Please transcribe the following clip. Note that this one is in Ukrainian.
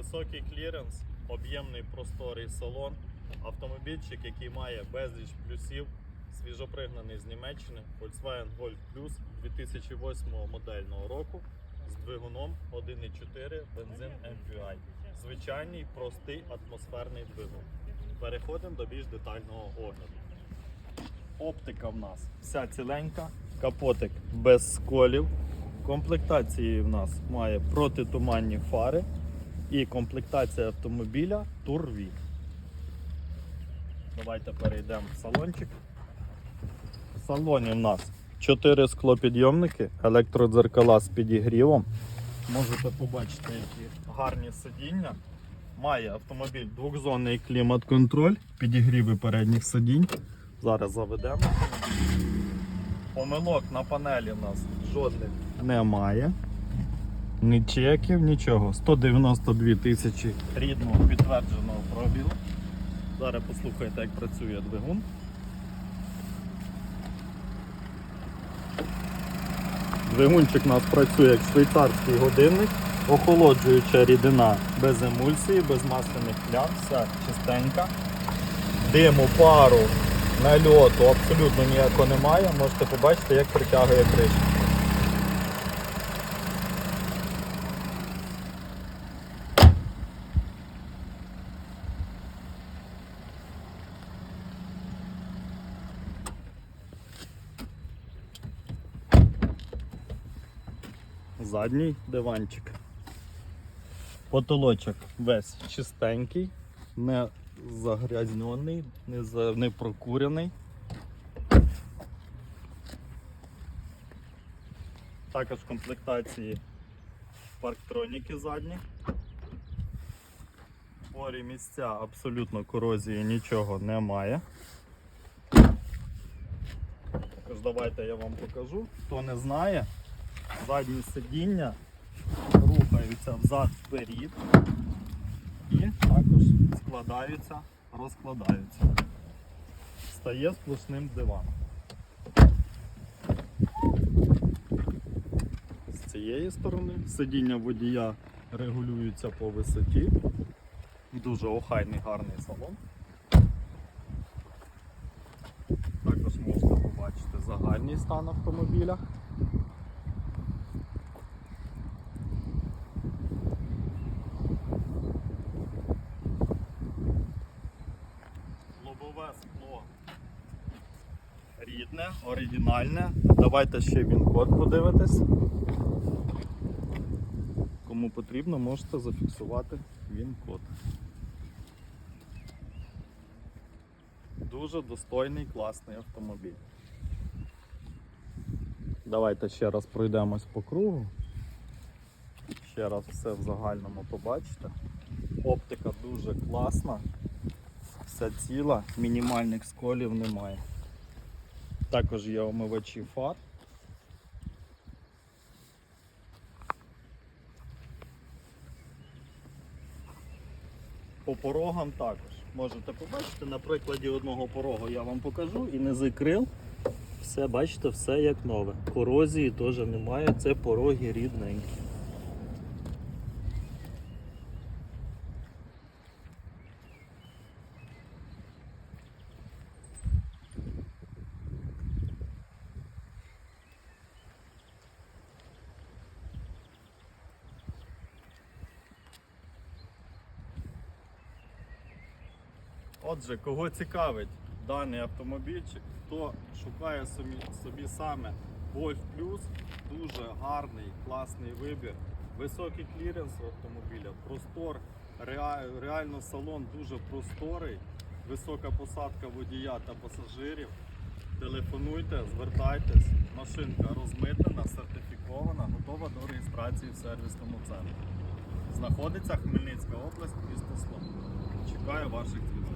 Високий кліренс, об'ємний просторий салон, автомобільчик, який має безліч плюсів, свіжопригнаний з Німеччини, Volkswagen Golf Plus 2008 модельного року з двигуном 1.4 бензин MPI. Звичайний, простий атмосферний двигун. Переходимо до більш детального огляду. Оптика в нас вся ціленька, капотик без сколів. Комплектації в нас має протитуманні фари і комплектація автомобіля Турві. Давайте перейдемо в салончик. В салоні в нас 4 склопідйомники, електродзеркала з підігрівом. Можете побачити, які гарні сидіння. Має автомобіль двохзонний клімат-контроль, підігріви передніх сидінь. Зараз заведемо. Помилок на панелі в нас жодних немає. Ні чеків, нічого. 192 тисячі рідного підтвердженого пробігу. Зараз послухайте, як працює двигун. Двигунчик у нас працює як швейцарський годинник, охолоджуюча рідина без емульсії, без масляних плям, вся чистенька. Диму, пару, нальоту абсолютно ніякого немає. Можете побачити, як притягує кришку. Задній диванчик. Потолочок весь чистенький, не загрязнений, не, за, не прокурений. Також в комплектації парктроніки задні. Порі місця абсолютно корозії нічого немає. Також давайте я вам покажу. Хто не знає, задні сидіння рухаються взад-вперед і також складаються, розкладаються. Стає сплошним диваном. З цієї сторони сидіння водія регулюються по висоті. Дуже охайний гарний салон. Також можна побачити загальний стан автомобіля. Рідне, оригінальне. Давайте ще він код подивитись. Кому потрібно, можете зафіксувати він код. Дуже достойний, класний автомобіль. Давайте ще раз пройдемось по кругу. Ще раз все в загальному побачите. Оптика дуже класна, вся ціла, мінімальних сколів немає. Також є омивачі фар. По порогам також. Можете побачити, на прикладі одного порогу я вам покажу і не закрив. Все, бачите, все як нове. Корозії теж немає, це пороги рідненькі. Отже, кого цікавить даний автомобільчик, хто шукає собі, собі саме Golf Plus, дуже гарний, класний вибір, високий кліренс автомобіля, простор, реально салон дуже просторий, висока посадка водія та пасажирів. Телефонуйте, звертайтесь, машинка розмитнена, сертифікована, готова до реєстрації в сервісному центрі. Знаходиться Хмельницька область, місто Слон. Чекаю ваших дзвінків.